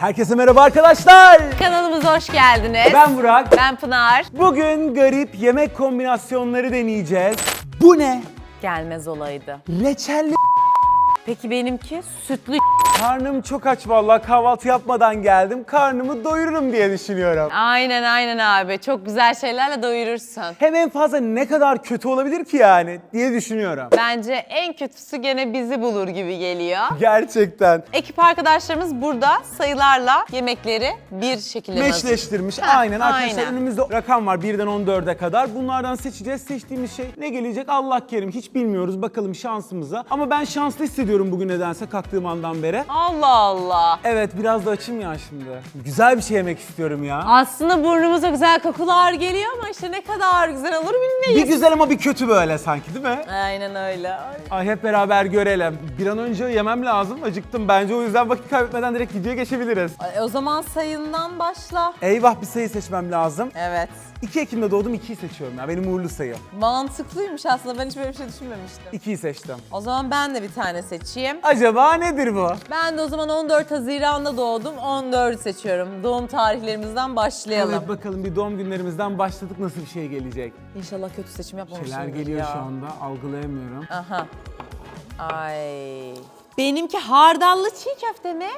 Herkese merhaba arkadaşlar. Kanalımıza hoş geldiniz. Ben Burak. Ben Pınar. Bugün garip yemek kombinasyonları deneyeceğiz. Bu ne? Gelmez olaydı. Reçelli. Peki benimki sütlü Karnım çok aç vallahi kahvaltı yapmadan geldim. Karnımı doyururum diye düşünüyorum. Aynen aynen abi. Çok güzel şeylerle doyurursun. Hem en fazla ne kadar kötü olabilir ki yani diye düşünüyorum. Bence en kötüsü gene bizi bulur gibi geliyor. Gerçekten. Ekip arkadaşlarımız burada sayılarla yemekleri bir şekilde hazır- Meşleştirmiş. Ha, aynen arkadaşlar aynen. önümüzde rakam var 1'den 14'e kadar. Bunlardan seçeceğiz. Seçtiğimiz şey ne gelecek Allah kerim hiç bilmiyoruz. Bakalım şansımıza. Ama ben şanslı hissediyorum bugün nedense kalktığım andan beri. Allah Allah. Evet biraz da açım ya şimdi. Güzel bir şey yemek istiyorum ya. Aslında burnumuza güzel kokular geliyor ama işte ne kadar güzel olur Bir bilmeyiz. güzel ama bir kötü böyle sanki değil mi? Aynen öyle. Ay. Ay hep beraber görelim. Bir an önce yemem lazım. Acıktım. Bence o yüzden vakit kaybetmeden direkt videoya geçebiliriz. Ay, O zaman sayından başla. Eyvah bir sayı seçmem lazım. Evet. 2 Ekim'de doğdum 2'yi seçiyorum ya. Benim uğurlu sayı. Mantıklıymış aslında. Ben hiç böyle bir şey düşünmemiştim. 2'yi seçtim. O zaman ben de bir tane seçeyim. Acaba nedir bu? Ben de o zaman 14 Haziran'da doğdum. 14 seçiyorum. Doğum tarihlerimizden başlayalım. Evet bakalım bir doğum günlerimizden başladık nasıl bir şey gelecek. İnşallah kötü seçim yapmamışımdır Şeyler geliyor ya. şu anda algılayamıyorum. Aha. Ay. Benimki hardallı çiğ köfte mi?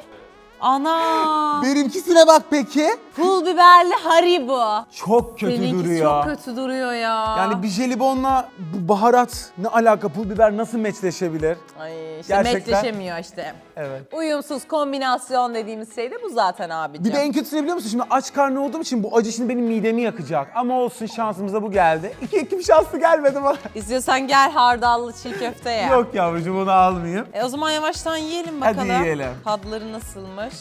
Ana. Benimkisine bak peki. Pul biberli haribo. Çok kötü Seninki duruyor. çok kötü duruyor ya. Yani bir jelibonla bu baharat ne alaka pul biber nasıl meçleşebilir? Ay işte Gerçekten- metleşemiyor işte. Evet. Uyumsuz kombinasyon dediğimiz şey de bu zaten abicim. Bir de en kötüsü ne biliyor musun? Şimdi aç karnı olduğum için bu acı şimdi benim midemi yakacak. Ama olsun şansımıza bu geldi. İki Ekim şanslı gelmedi bana. İstiyorsan gel hardallı çiğ köfte ye. Yok yavrucuğum onu almayayım. E o zaman yavaştan yiyelim Hadi bakalım. yiyelim. Tadları nasılmış?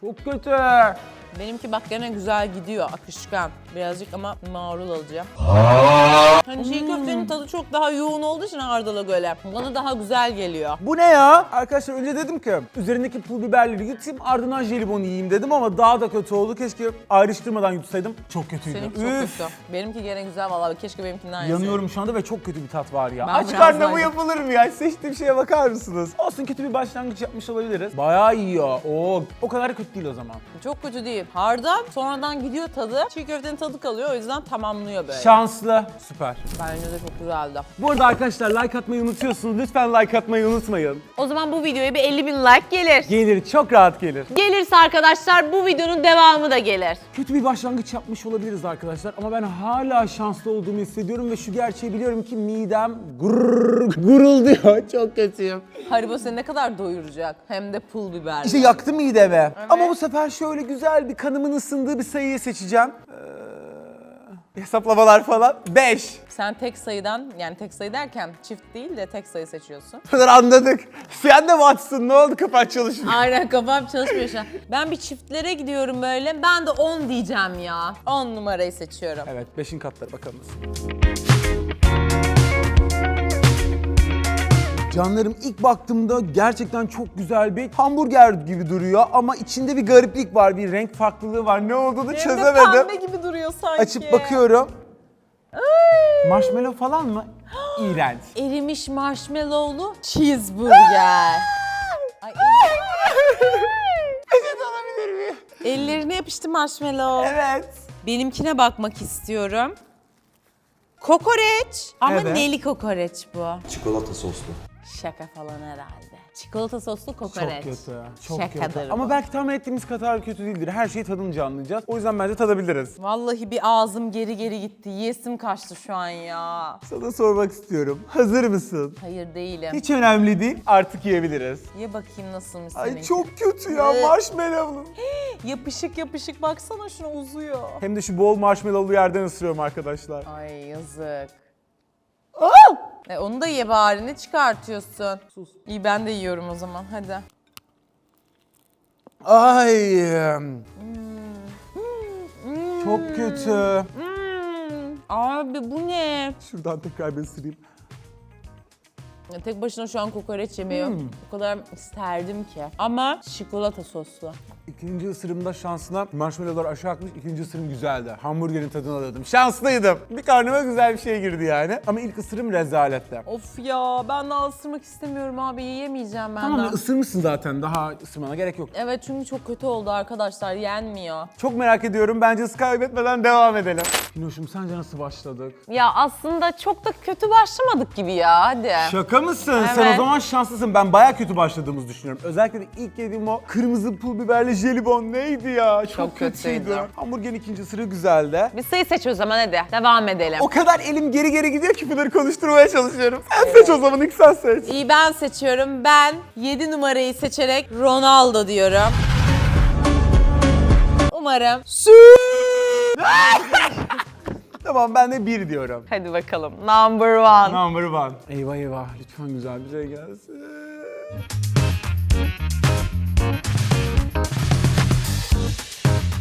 Çok kötü. Benimki bak gene güzel gidiyor, akışkan. Birazcık ama marul alacağım. Hani çiğ köftenin tadı çok daha yoğun olduğu için hardala göre. Bana daha güzel geliyor. Bu ne ya? Arkadaşlar önce dedim ki üzerindeki pul biberleri yutayım ardından jelibonu yiyeyim dedim ama daha da kötü oldu. Keşke ayrıştırmadan yutsaydım. Çok kötüydü. Seninki çok Üf. kötü. Benimki gene güzel vallahi. Keşke benimkinden yeseydim. Yanıyorum şu anda ve çok kötü bir tat var ya. Ben Aç biraz karnına daha- bu yapılır mı ya? Seçtiğim şeye bakar mısınız? Olsun kötü bir başlangıç yapmış olabiliriz. Bayağı iyi ya. Oo, o kadar kötü değil o zaman. Çok kötü değil. Hardal sonradan gidiyor tadı. Çiğ köftenin tadı kalıyor o yüzden tamamlıyor böyle. Şanslı. Süper. Bence de çok güzeldi. Bu arada arkadaşlar like atmayı unutuyorsunuz. Lütfen like atmayı unutmayın. O zaman bu videoya bir 50 bin like gelir. Gelir, çok rahat gelir. Gelirse arkadaşlar bu videonun devamı da gelir. Kötü bir başlangıç yapmış olabiliriz arkadaşlar ama ben hala şanslı olduğumu hissediyorum ve şu gerçeği biliyorum ki midem gurur, gurulduyor. Çok kötüyüm. Haribo seni ne kadar doyuracak. Hem de pul biberli. İşte yaktı midemi. Ama bu sefer şöyle güzel bir kanımın ısındığı bir sayıyı seçeceğim. Hesaplamalar falan. 5. Sen tek sayıdan yani tek sayı derken çift değil de tek sayı seçiyorsun. kadar anladık. Sen de mi açsın? Ne oldu kafan çalışmıyor? Aynen kafam çalışmıyor şu an. Ben bir çiftlere gidiyorum böyle. Ben de 10 diyeceğim ya. 10 numarayı seçiyorum. Evet 5'in katları bakalım. Canlarım ilk baktığımda gerçekten çok güzel bir hamburger gibi duruyor ama içinde bir gariplik var, bir renk farklılığı var. Ne olduğunu Hem de çözemedim. pembe gibi duruyor sanki. Açıp bakıyorum. Marshmallow falan mı? İğrenç. Erimiş marshmallowlu cheeseburger. Ay, ellerine yapıştı marshmallow. Evet. Benimkine bakmak istiyorum. Kokoreç. Ama Evet. neli kokoreç bu? Çikolata soslu. Şaka falan herhalde. Çikolata soslu kokoreç. Çok kötü. Çok Şakadır kötü. bu. Ama belki tahmin ettiğimiz kadar kötü değildir. Her şeyi tadınca anlayacağız. O yüzden bence tadabiliriz. Vallahi bir ağzım geri geri gitti. Yesim kaçtı şu an ya. Sana sormak istiyorum. Hazır mısın? Hayır değilim. Hiç önemli değil. Artık yiyebiliriz. Ye bakayım nasılmış Ay seninki. çok kötü ya Evet. marshmallowlu. Yapışık yapışık baksana şuna uzuyor. Hem de şu bol marshmallowlu yerden ısırıyorum arkadaşlar. Ay yazık. E onu da ye bari ne çıkartıyorsun? Sus. İyi ben de yiyorum o zaman hadi. Ay. Çok kötü. Hmm, abi bu ne? Şuradan tekrar bir ısırayım. Ya Tek başına şu an kokoreç yemiyorum. O kadar isterdim ki. Ama çikolata soslu. İkinci ısırımda şansına marshmallowlar aşağı akmış. İkinci ısırım güzeldi. Hamburgerin tadını alıyordum. Şanslıydım. Bir karnıma güzel bir şey girdi yani. Ama ilk ısırım rezaletti. Of ya ben daha ısırmak istemiyorum abi yiyemeyeceğim ben Tamam daha. ısırmışsın zaten. Daha ısırmana gerek yok. Evet çünkü çok kötü oldu arkadaşlar yenmiyor. Çok merak ediyorum. Bence hız kaybetmeden devam edelim. Pinoş'um sence nasıl başladık? Ya aslında çok da kötü başlamadık gibi ya hadi. Şaka mısın? Sen Evet. o zaman şanslısın. Ben baya kötü başladığımızı düşünüyorum. Özellikle de ilk yediğim o kırmızı pul biberli jelibon neydi ya? Çok, Çok kötüydü. kötüydü. Hamburgerin ikinci ısırığı güzeldi. Bir sayı seç o zaman hadi devam edelim. O kadar elim geri geri gidiyor ki bunları konuşturmaya çalışıyorum. Sen seç o zaman ilk sen seç. İyi ben seçiyorum. Ben 7 numarayı seçerek Ronaldo diyorum. Umarım. Tamam ben de bir diyorum. Hadi bakalım. Number one. Number one. Eyvah eyvah lütfen güzel bir şey gelsin.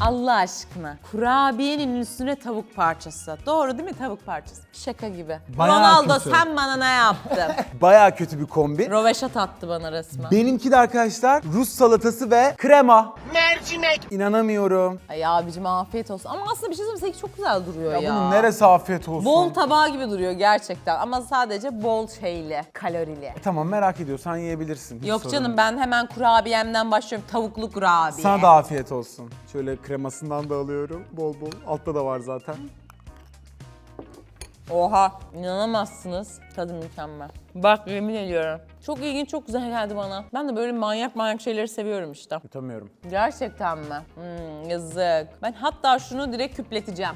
Allah aşkına. Kurabiyenin üstüne tavuk parçası. Doğru değil mi tavuk parçası? Şaka gibi. Bayağı Ronaldo kötü. sen bana ne yaptın? Baya kötü bir kombi. Roveşat attı bana resmen. Benimki de arkadaşlar Rus salatası ve krema. Mercimek. İnanamıyorum. Ay abicim afiyet olsun. Ama aslında bir şey söyleyeyim seninki çok güzel duruyor ya. Ya, bunun neresi afiyet olsun? Bol tabağı gibi duruyor gerçekten ama sadece bol şeyli, kalorili. Tamam merak ediyorsan yiyebilirsin. Hiç Yok sorun canım değil. ben hemen kurabiyemden başlıyorum. Tavuklu kurabiye. Sana da afiyet olsun. Şöyle kremasından da alıyorum. Bol bol. Altta da var zaten. Oha inanamazsınız. Tadı mükemmel. Bak yemin ediyorum. Çok ilginç, çok güzel geldi bana. Ben de böyle manyak manyak şeyleri seviyorum işte. Yutamıyorum. Gerçekten mi? Hmm, yazık. Ben hatta şunu direkt küpleteceğim.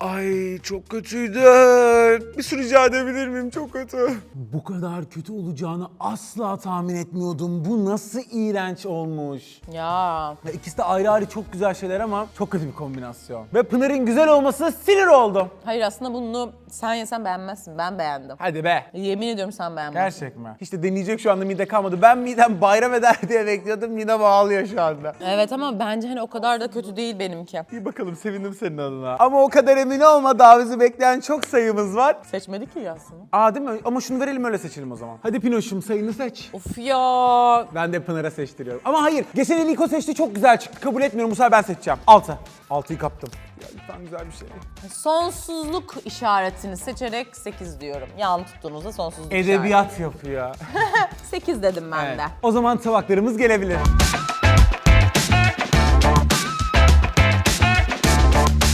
Ay çok kötüydü. Bir sürü rica edebilir miyim? Çok kötü. Bu kadar kötü olacağını asla tahmin etmiyordum. Bu nasıl iğrenç olmuş. Ya Ve ikisi de ayrı ayrı çok güzel şeyler ama çok kötü bir kombinasyon. Ve Pınar'ın güzel olmasına sinir oldum. hayır aslında bunu sen yesen beğenmezsin. Ben beğendim. Hadi be. Yemin ediyorum sen beğenmezsin. Gerçek mi? Hiç de deneyecek şu anda mide kalmadı. Ben midem bayram eder diye bekliyordum. Midem ağlıyor şu anda. Evet ama bence hani o kadar da kötü değil benimki. İyi bakalım sevindim senin adına. Ama o kadar emin olma daha bizi bekleyen çok sayımız var. Seçmedik ki aslında. Aa değil mi? Ama şunu verelim öyle seçelim o zaman. Hadi Pinoş'um sayını seç. Of ya. Ben de Pınar'a seçtiriyorum. Ama hayır. Geçen el ilk o seçti çok güzel çıktı. Kabul etmiyorum. Bu sefer ben seçeceğim. 6. 6'yı kaptım. Ya lütfen güzel bir şey. Sonsuzluk işaretini seçerek 8 diyorum. Yan tuttuğunuzda sonsuzluk işareti. Edebiyat yapıyor. 8 dedim ben de. O zaman tabaklarımız gelebilir.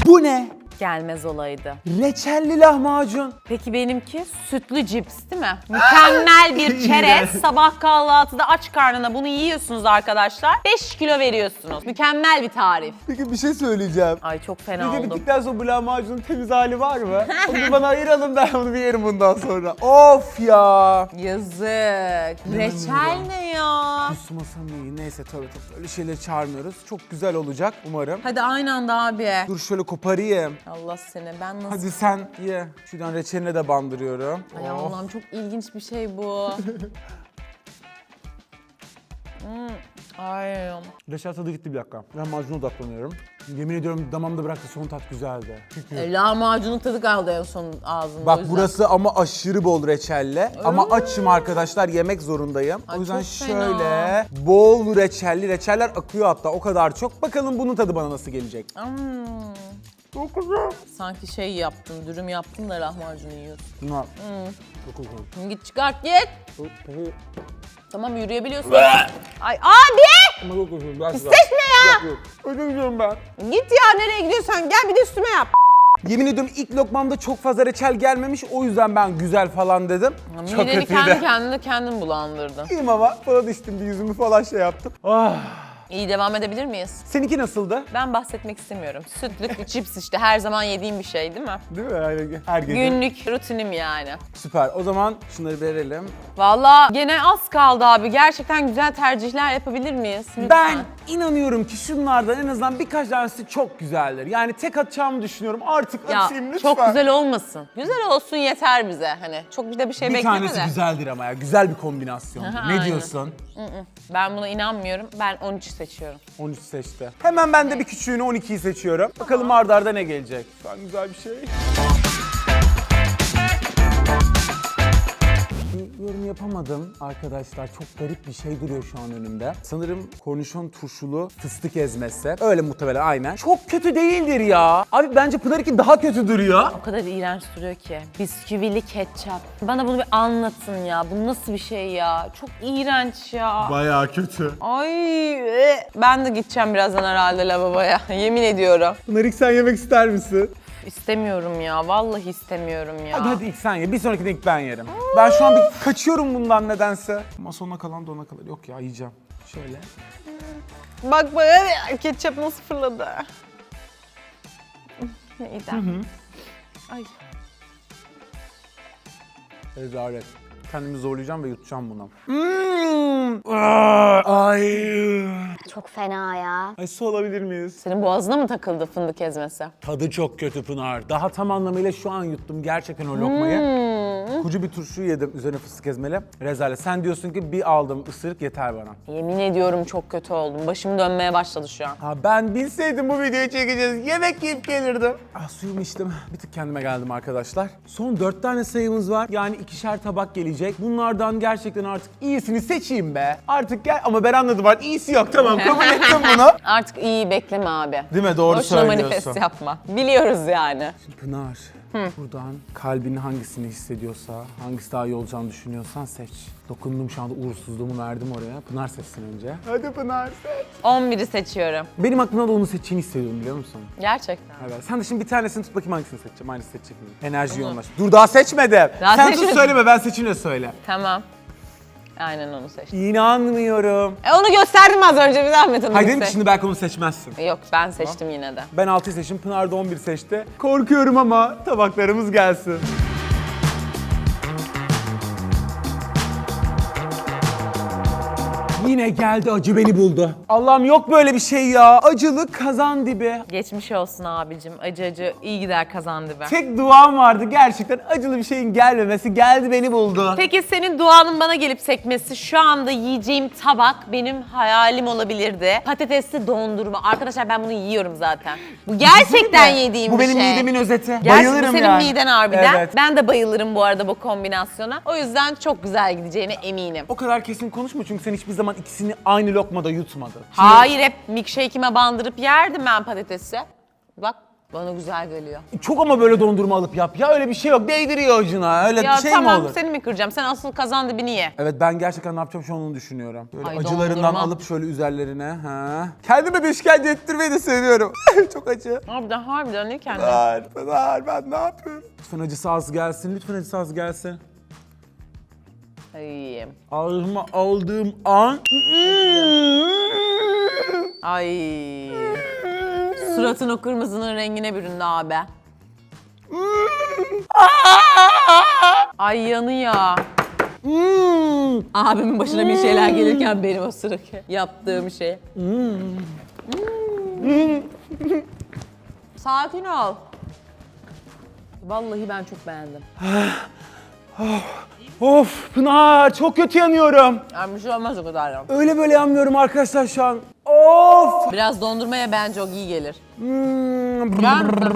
Bu ne? Gelmez olaydı. Reçelli lahmacun. Peki benimki sütlü cips değil mi? Mükemmel bir çerez. Sabah kahvaltıda aç karnına bunu yiyorsunuz arkadaşlar. 5 kilo veriyorsunuz. Mükemmel bir tarif. Peki bir şey söyleyeceğim. Ay çok fena Video oldum. bittikten sonra bu lahmacunun temiz hali var mı? Onu bana ayıralım ben onu bir yerim bundan sonra. Of ya. Yazık. Reçel ne ya? Kusmasam iyi. Neyse tabii tabii. Öyle şeyleri çağırmıyoruz. Çok güzel olacak umarım. Hadi aynı anda abi. Dur şöyle koparayım. Allah seni ben nasıl... Hadi sen ye. Şuradan reçeline de bandırıyorum. Ay Oh. Allah'ım çok ilginç bir şey bu. Hmm, Ay. Reçel tadı gitti bir dakika. Ben macuna odaklanıyorum. Yemin ediyorum damamda bıraktı son tat güzeldi. Çünkü E, lahmacunun tadı kaldı en son ağzımda. o Bak yüzden. burası ama aşırı bol reçelle. Ama açım arkadaşlar yemek zorundayım. Ay, o yüzden çok fena. şöyle bol reçelli. Reçeller akıyor hatta o kadar çok. Bakalım bunun tadı bana nasıl gelecek. Hmm, Çok güzel. sanki şey yaptın, dürüm yaptın da lahmacunu yiyorsun. Bunlar. Hmm. Çok güzel. Git çıkart git. Peki, Tamam yürüyebiliyorsun. Ay abi! ama çok güzel. Biraz Ses ne ya? Yok, yok. Özür diliyorum ben. Git ya nereye gidiyorsan gel bir de üstüme yap. Yemin ediyorum ilk lokmamda çok fazla reçel gelmemiş. O yüzden ben güzel falan dedim. Çok Mideni kendi kendine kendin bulandırdın. İyiyim ama falan içtim bir yüzümü falan şey yaptım. Ah. İyi devam edebilir miyiz? Seninki nasıldı? Ben bahsetmek istemiyorum. Sütlü cips işte her zaman yediğim bir şey değil mi? Değil mi? Yani her gece. Günlük rutinim yani. Süper. O zaman şunları verelim. Vallahi gene az kaldı abi. Gerçekten güzel tercihler yapabilir miyiz? Lütfen. Ben inanıyorum ki şunlardan en azından birkaç tanesi çok güzeldir. Yani tek atacağımı düşünüyorum. Artık ya atayım lütfen. çok güzel olmasın. Güzel olsun yeter bize. Hani çok bir de bir şey Bir bekleme tanesi de. güzeldir ama ya. Güzel bir kombinasyon. Ne diyorsun? Ben buna inanmıyorum. Ben 13 seçiyorum. 13 seçti. Hemen ben de bir küçüğünü 12'yi seçiyorum. Bakalım arda arda ne gelecek. An güzel bir şey. Yorum yapamadım arkadaşlar. Çok garip bir şey duruyor şu an önümde. Sanırım kornişon turşulu fıstık ezmesi. Öyle muhtemelen aynen. Çok kötü değildir ya. Abi bence Pınar'ınki daha kötü duruyor. O kadar iğrenç duruyor ki. Bisküvili ketçap. Bana bunu bir anlatın ya. Bu nasıl bir şey ya? Çok iğrenç ya. Bayağı kötü. Ay e. ben de gideceğim birazdan herhalde lavaboya. Yemin ediyorum. Pınar sen yemek ister misin? İstemiyorum ya. Vallahi istemiyorum ya. Hadi hadi ilk sen ye. Bir sonrakinde ilk ben yerim. Ben şu an bir kaçıyorum bundan nedense. Ama sonuna kalan da ona kalır. Yok ya yiyeceğim. Şöyle. Bak bak ketçap nasıl fırladı. Neyden? Ay. Rezalet. Kendimi zorlayacağım ve yutacağım bunu. Hmm. Aa, Ay. Çok fena ya. Ay su alabilir miyiz? Senin boğazına mı takıldı fındık ezmesi? Tadı çok kötü Pınar. Daha tam anlamıyla şu an yuttum gerçekten o lokmayı. Kucu bir turşu yedim üzerine fıstık ezmeli. Rezalet. Sen diyorsun ki bir aldım ısırık yeter bana. Yemin ediyorum çok kötü oldum. Başım dönmeye başladı şu an. Ha ben bilseydim bu videoyu çekeceğiz. Yemek yiyip gelirdim. Ah suyumu içtim. Bir tık kendime geldim arkadaşlar. Son dört tane sayımız var. Yani ikişer tabak gelecek. Bunlardan gerçekten artık iyisini seçeyim be. Artık gel ama ben anladım artık iyisi yok. Tamam kabul ettim bunu. Artık iyi bekleme abi. Değil mi? Doğru Boşuna söylüyorsun. manifest yapma. Biliyoruz yani. Pınar, buradan kalbin hangisini hissediyorsa, hangisi daha iyi olacağını düşünüyorsan seç. Dokundum şu anda uğursuzluğumu verdim oraya. Pınar seçsin önce. Hadi Pınar seç. 11'i seçiyorum. Benim aklımda da onu seçeceğini hissediyorum biliyor musun? Gerçekten. Evet. Sen de şimdi bir tanesini tut bakayım hangisini seçeceğim. Aynısı seçecek miyim? Enerji yoğunlaş. Dur daha seçmedim. Daha Sen tut söyleme ben seçince söyle. Tamam. Aynen onu seçtim. İnanmıyorum. E onu gösterdim az önce bir zahmet onu Hayır dedim ki şimdi belki onu seçmezsin. Yok ben seçtim yine de. Ben 6'yı seçtim, Pınar da 11 seçti. Korkuyorum ama tabaklarımız gelsin. Yine geldi acı beni buldu. Allah'ım yok böyle bir şey ya. Acılı kazan dibi. Geçmiş olsun abicim. Acı acı iyi gider kazandı be. Tek duam vardı gerçekten acılı bir şeyin gelmemesi. Geldi beni buldu. Peki senin duanın bana gelip sekmesi şu anda yiyeceğim tabak benim hayalim olabilirdi. Patatesli dondurma. Arkadaşlar ben bunu yiyorum zaten. Bu gerçekten yediğim Bu bir benim şey. midemin özeti. Gerçi Bayılırım senin yani. miden harbiden. Evet. Ben de bayılırım bu arada bu kombinasyona. O yüzden çok güzel gideceğine eminim. O kadar kesin konuşma çünkü sen hiçbir zaman ikisini aynı lokmada yutmadın. Şimdi Hayır hep milkshake'ime bandırıp yerdim ben patatesi. Bak bana güzel geliyor. Çok ama böyle dondurma alıp yap. Ya öyle bir şey yok. Değdiriyor ucuna. Öyle Ya bir şey tamam mi olur? seni mi kıracağım? Sen asıl kazan dibini ye. Evet ben gerçekten ne yapacağım şu an onu düşünüyorum. Böyle Ay, acılarından dondurma. alıp şöyle üzerlerine. Ha. Kendime de işkence ettirmeyi de seviyorum. Çok acı. Harbiden harbiden ne kendi? Pınar, Pınar ben ne yapıyorum? Lütfen acısı az gelsin, lütfen acısı az gelsin. Ay. Ağzıma aldığım an... Ay. Suratın o kırmızının rengine büründü abi. Ay yanıyor. Abimin başına bir şeyler gelirken benim o sıraki yaptığım şey. Sakin ol. Vallahi ben çok beğendim. Of Pınar çok kötü yanıyorum. Yani bir şey olmaz o kadar. ya. Öyle böyle yanmıyorum arkadaşlar şu an. Of! Biraz dondurmaya bence o iyi gelir. Hmm. Yer misin?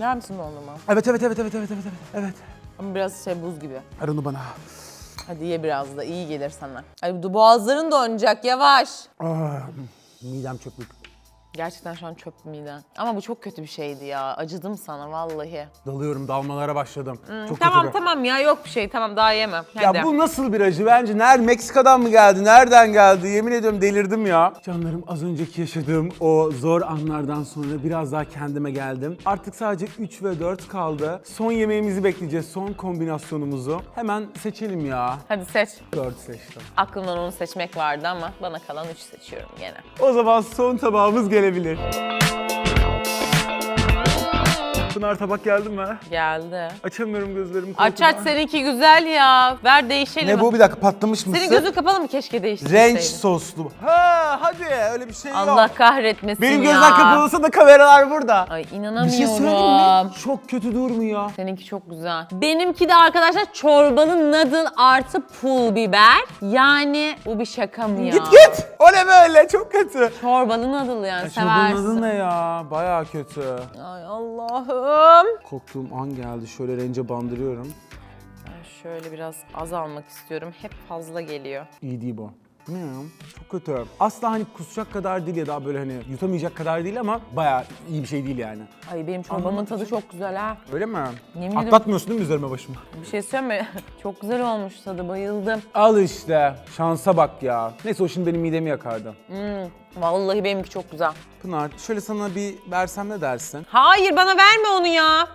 Yer misin dondurma? Evet evet evet evet evet evet evet. Evet. Ama biraz şey buz gibi. Ver onu bana. Hadi ye biraz da iyi gelir sana. Ay bu boğazların donacak yavaş. Ah, midem çöplük. Gerçekten şu an çöp miden. Ama bu çok kötü bir şeydi ya. Acıdım sana vallahi. Dalıyorum, dalmalara başladım. Çok tamam kötü. tamam ya yok bir şey tamam daha yemem. Ya Hadi. bu nasıl bir acı? Bence nerede Meksika'dan mı geldi? Nereden geldi? Yemin ediyorum delirdim ya. Canlarım az önceki yaşadığım o zor anlardan sonra biraz daha kendime geldim. Artık sadece 3 ve 4 kaldı. Son yemeğimizi bekleyeceğiz. Son kombinasyonumuzu. Hemen seçelim ya. Hadi seç. 4 seçtim. Aklımdan onu seçmek vardı ama bana kalan 3 seçiyorum gene. O zaman son tabağımız gelebilir. Pınar tabak geldi mi? Geldi. Açamıyorum gözlerimi. Aç aç korkudan. seninki güzel ya. Ver değişelim. Ne bu bir dakika patlamış mısır? Senin gözün kapalı mı keşke değiştirseydin. Ranch soslu. Ha hadi öyle bir şey yok. Allah kahretmesin Benim ya. gözler kapalı olsa da kameralar burada. Ay Bir şey inanamıyorum. söyleyeyim mi? Çok kötü durmuyor. Seninki çok güzel. Benimki de arkadaşlar çorbalı noodle artı pul biber. Yani bu bir şaka mı ya? Git git. O ne böyle? Çok kötü. Çorbalı noodle yani Şunun seversin. adı ne ya? Baya kötü. Ay Allah'ım. Koktuğum an geldi. Şöyle rence bandırıyorum. Ben Şöyle biraz az almak istiyorum. Hep fazla geliyor. İyi değil bu. Ne ya? Çok kötü. Asla hani kusacak kadar değil ya da böyle hani yutamayacak kadar değil ama bayağı iyi bir şey değil yani. Ay benim çorbamın tadı çok güzel ha. Öyle mi? Yemin ederim. Atlatmıyorsun değil mi üzerime başıma? Bir şey söyleyeyim mi? çok güzel olmuş tadı bayıldım. Al işte. Şansa bak ya. Neyse o şimdi benim midemi yakardı. Vallahi benimki çok güzel. Pınar şöyle sana bir versem ne dersin? Hayır bana verme onu ya.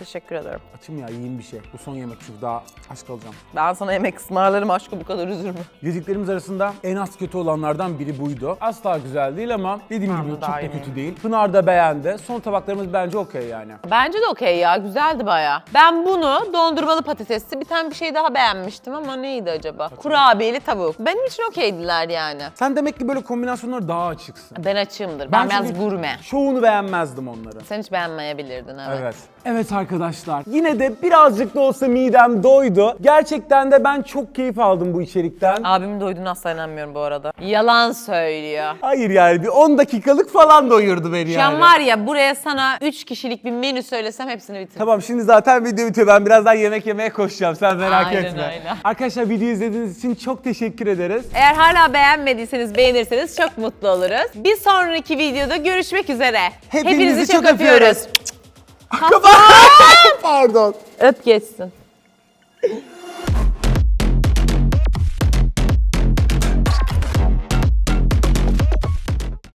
Teşekkür ederim. Açım ya yiyeyim bir şey. Bu son yemek çünkü daha aç kalacağım. Ben sana yemek ısmarlarım aşkım bu kadar üzülme. Yediklerimiz arasında en az kötü olanlardan biri buydu. Asla güzel değil ama dediğim Ben gibi çok da kötü değil. Pınar da beğendi. Son tabaklarımız bence okey yani. Bence de okey ya güzeldi baya. Ben bunu dondurmalı patatesli bir tane bir şey daha beğenmiştim ama neydi acaba? Kurabiyeli tavuk. Benim için okeydiler yani. Sen demek ki böyle kombinasyonlara daha açıksın. Ben açığımdır. Ben, biraz çünkü gurme. Çoğunu beğenmezdim onları. Sen hiç beğenmeyebilirdin evet. Evet. Evet arkadaşlar. Yine de birazcık da olsa midem doydu. Gerçekten de ben çok keyif aldım bu içerikten. Abimin doyduğunu asla inanmıyorum bu arada. Yalan söylüyor. Hayır yani bir 10 dakikalık falan doyurdu beni Şu yani. an var ya buraya sana 3 kişilik bir menü söylesem hepsini bitiririm. Tamam şimdi zaten video bitiyor. Ben birazdan yemek yemeye koşacağım. Sen merak Aynen etme. öyle. Arkadaşlar videoyu izlediğiniz için çok teşekkür ederiz. Eğer hala beğenmediyseniz beğenirseniz çok mutlu oluruz. Bir sonraki videoda görüşmek üzere. Hepinizi çok öpüyoruz. Pardon. Öp geçsin.